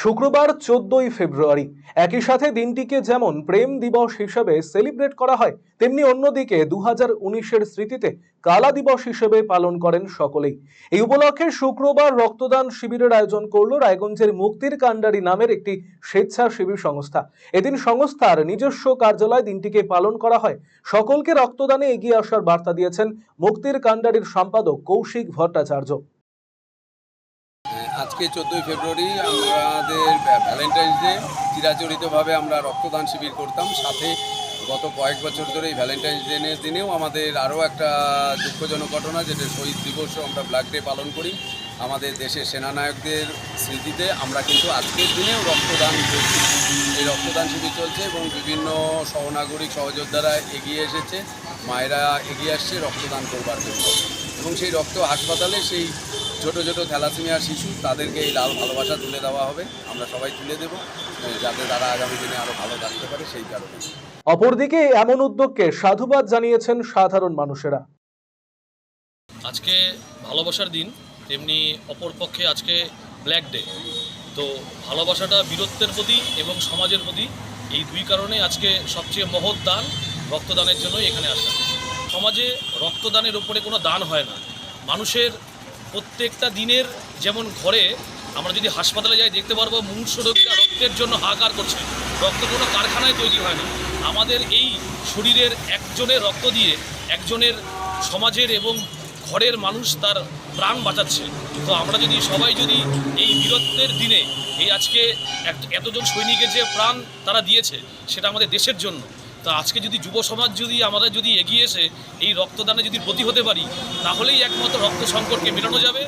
শুক্রবার চোদ্দই ফেব্রুয়ারি। একই সাথে দিনটিকে যেমন প্রেম দিবস হিসেবে সেলিব্রেট করা হয়, তেমনি অন্যদিকে দু হাজার উনিশের স্মৃতিতে কালা দিবস হিসেবে পালন করেন সকলেই। এই উপলক্ষে শুক্রবার রক্তদান শিবিরের আয়োজন করল রায়গঞ্জের মুক্তির কাণ্ডারি নামের একটি স্বেচ্ছাসেবী সংস্থা। এদিন সংস্থার নিজস্ব কার্যালয় দিনটিকে পালন করা হয়। সকলকে রক্তদানে এগিয়ে আসার বার্তা দিয়েছেন মুক্তির কাণ্ডারির সম্পাদক কৌশিক ভট্টাচার্য। আজকে চোদ্দোই ফেব্রুয়ারি আমাদের ভ্যালেন্টাইন্স ডে। চিরাচরিতভাবে আমরা রক্তদান শিবির করতাম। সাথে গত কয়েক বছর ধরে এই ভ্যালেন্টাইন্স ডের দিনেও আমাদের আরও একটা দুঃখজনক ঘটনা, যেটা শহীদ দিবসও আমরা ব্ল্যাক ডে পালন করি। আমাদের দেশের সেনানায়কদের স্মৃতিতে আমরা কিন্তু আজকের দিনেও রক্তদান এই রক্তদান শিবির চলছে এবং বিভিন্ন সহনাগরিক সহযোদ্ধারা এগিয়ে এসেছে। মায়েরা এগিয়ে আসছে রক্তদান করবার জন্য। এবং সেই রক্ত হাসপাতালে সেই ছোট ছোট থ্যালাসেমিয়ার শিশু তাদেরকে এই লাল ভালোবাসা তুলে দেওয়া হবে। আমরা সবাই তুলে দেব যাতে তারা আগামী দিনে আরও ভালো থাকতে পারে সেই কারণে। অপরদিকে এমন উদ্যোগকে সাধুবাদ জানিয়েছেন সাধারণ মানুষেরা। আজকে ভালোবাসার দিন তেমনি অপরপক্ষে আজকে ব্ল্যাক ডে তো ভালোবাসাটা বীরত্বের প্রতি এবং সমাজের প্রতি এই দুই কারণে আজকে সবচেয়ে মহৎ দান রক্তদানের জন্যই এখানে আসা। সমাজে রক্তদানের উপরে কোনো দান হয় না। মানুষের প্রত্যেকটা দিনের যেমন ঘরে আমরা যদি হাসপাতালে যাই, দেখতে পারব মুমূর্ষ রোগীরা রক্তের জন্য হাহাকার করছে। রক্ত কোনো কারখানায় তৈরি হয় না। আমাদের এই শরীরের একজনের রক্ত দিয়ে একজনের সমাজের এবং ঘরের মানুষ তার প্রাণ বাঁচাচ্ছে। তো আমরা যদি সবাই যদি এই বীরত্বের দিনে এই আজকে এতজন সৈনিকের যে প্রাণ তারা দিয়েছে, সেটা আমাদের দেশের জন্য। তা আজকে যদি যুব সমাজ যদি আমরা যদি এগিয়ে এসে এই রক্তদানে যদি প্রতি হতে পারি, তাহলেই একমাত্র রক্ত সংকটকে মেটানো যাবে।